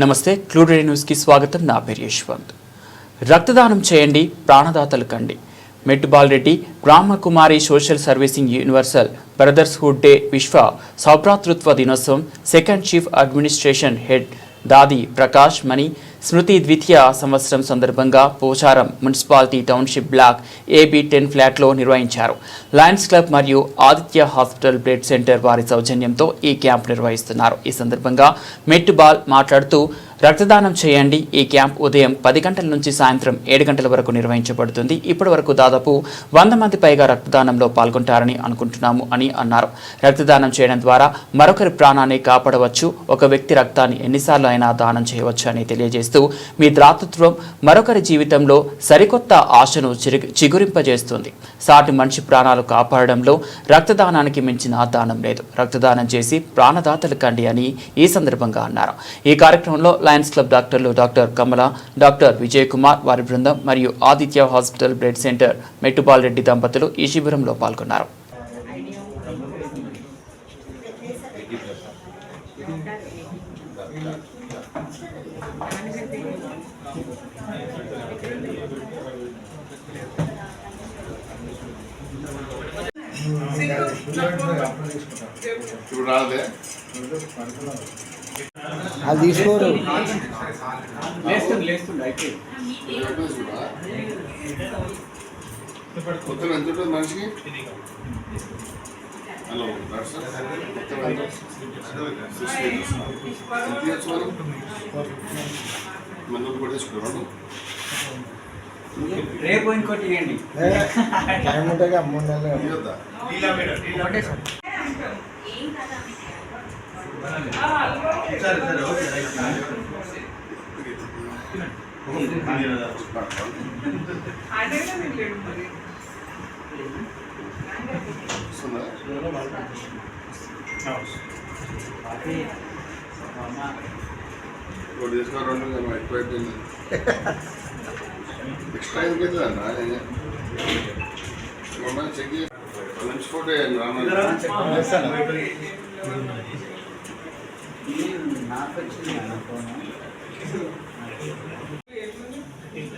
నమస్తే క్లూడరీ న్యూస్కి స్వాగతం. నా పేరు యశ్వంత్. రక్తదానం చేయండి ప్రాణదాతలు కండి. మెట్టుబాల్ రెడ్డి గ్రామ కుమారి social servicing universal brotherhood day విశ్వ సౌభ్రాతృత్వ దినోత్సవం సెకండ్ చీఫ్ అడ్మినిస్ట్రేషన్ హెడ్ దాది ప్రకాష్ మణి స్మృతి ద్వితీయ సంవత్సరం సందర్భంగా Pocharam municipality township block AB ten ఫ్లాట్లో నిర్వహించారు. లయన్స్ క్లబ్ మరియు ఆదిత్య హాస్పిటల్ బ్లడ్ సెంటర్ వారి సౌజన్యంతో ఈ క్యాంప్ నిర్వహిస్తున్నారు. ఈ సందర్భంగా మెట్టుబాల్ మాట్లాడుతూ రక్తదానం చేయండి. ఈ క్యాంప్ ఉదయం పది గంటల నుంచి సాయంత్రం ఏడు గంటల వరకు నిర్వహించబడుతుంది. ఇప్పటి వరకు దాదాపు వంద మంది పైగా రక్తదానంలో పాల్గొంటారని అనుకుంటున్నాము అని అన్నారు. రక్తదానం చేయడం ద్వారా మరొకరి ప్రాణాన్ని కాపాడవచ్చు. ఒక వ్యక్తి రక్తాన్ని ఎన్నిసార్లు అయినా దానం చేయవచ్చు అని చేస్తూ మీ దాతృత్వం మరొకరి జీవితంలో సరికొత్త ఆశను చిగురింపజేస్తుంది. సాటి మనిషి ప్రాణాలు కాపాడడంలో రక్తదానానికి మించిన దానం లేదు. రక్తదానం చేసి ప్రాణదాతలు కండి అని ఈ సందర్భంగా అన్నారు. ఈ కార్యక్రమంలో లయన్స్ క్లబ్ డాక్టర్లు డాక్టర్ కమల డాక్టర్ విజయ్ కుమార్ వారి బృందం మరియు Aditya hospital blood centre Mettupal Reddy దంపతులు ఈ శిబిరంలో పాల్గొన్నారు. ఇప్పుడు రాదే అది తీసుకోరు మొత్తం ఎంత ఉంటుంది మనిషికి హలో సార్. మనం మందులు పట్టేసుకున్నాను రేపు ఇంకోటి ఇవ్వండి టైం ఉంటుంది మూడు నెలలు. వస్తుందా ఒకటి తీసుకుని రెండు ఏమో ఎక్కువైపోయింది ఎక్స్ట్రా అయిపోయింది అన్న మొన్న చెక్ లంచ్ ఫోటో వేయండి రాను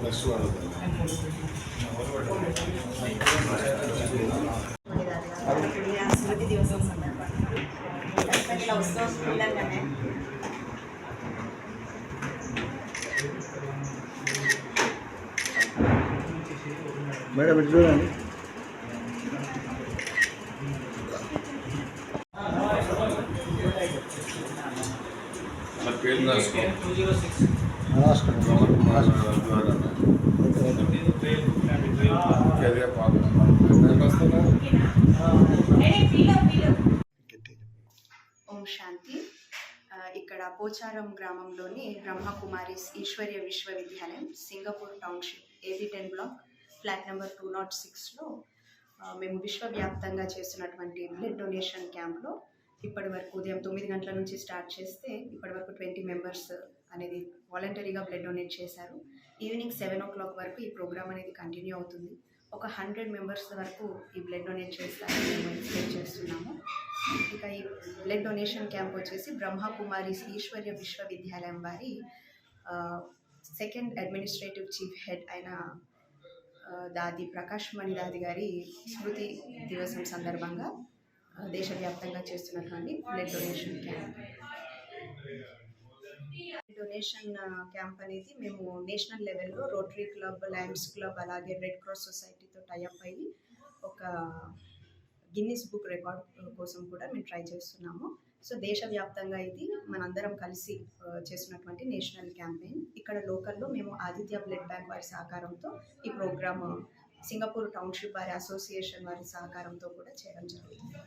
ప్లస్ స్మృతి దివసం సందర్భంగా వస్తూ ఉండంగానే మేడం ఇటు చూడండి. నా పేరు ఓం శాంతి. ఇక్కడ పోచారం గ్రామంలోని బ్రహ్మకుమారిస్ ఈశ్వర్య విశ్వవిద్యాలయం Singapore township AB ten block flat number two naught సిక్స్లో మేము విశ్వవ్యాప్తంగా చేస్తున్నటువంటి బ్లడ్ డొనేషన్ క్యాంప్లో ఇప్పటి వరకు ఉదయం తొమ్మిది గంటల నుంచి స్టార్ట్ చేస్తే ఇప్పటి వరకు ట్వంటీ మెంబర్స్ అనేది వాలంటరీగా బ్లడ్ డొనేట్ చేశారు. ఈవినింగ్ సెవెన్ ఓ క్లాక్ వరకు ఈ ప్రోగ్రామ్ అనేది కంటిన్యూ అవుతుంది. ఒక హండ్రెడ్ మెంబర్స్ వరకు ఈ బ్లడ్ డొనేట్ చేస్తారని మేము ఎక్స్పెక్ట్ చేస్తున్నాము. ఇక ఈ బ్లడ్ డొనేషన్ క్యాంప్ వచ్చేసి బ్రహ్మకుమారి ఈశ్వర్య విశ్వవిద్యాలయం వారి సెకండ్ అడ్మినిస్ట్రేటివ్ చీఫ్ హెడ్ అయిన దాది ప్రకాష్ మణి దాది గారి స్మృతి దివసం సందర్భంగా దేశవ్యాప్తంగా చేస్తున్నటువంటి blood donation camp donation camp అనేది మేము నేషనల్ లెవెల్లో రోటరీ క్లబ్ లయన్స్ క్లబ్ అలాగే రెడ్ క్రాస్ సొసైటీతో టైఅప్ అయ్యి ఒక గిన్నిస్ బుక్ రికార్డ్ కోసం కూడా మేము ట్రై చేస్తున్నాము. సో దేశవ్యాప్తంగా ఇది మనందరం కలిసి uh, చేస్తున్నటువంటి నేషనల్ క్యాంపెయిన్. ఇక్కడ లోకల్లో మేము ఆదిత్య బ్లడ్ బ్యాంక్ వారి సహకారంతో ఈ ప్రోగ్రామ్ సింగపూర్ టౌన్షిప్ వారి అసోసియేషన్ వారి సహకారంతో కూడా చేయడం జరుగుతుంది.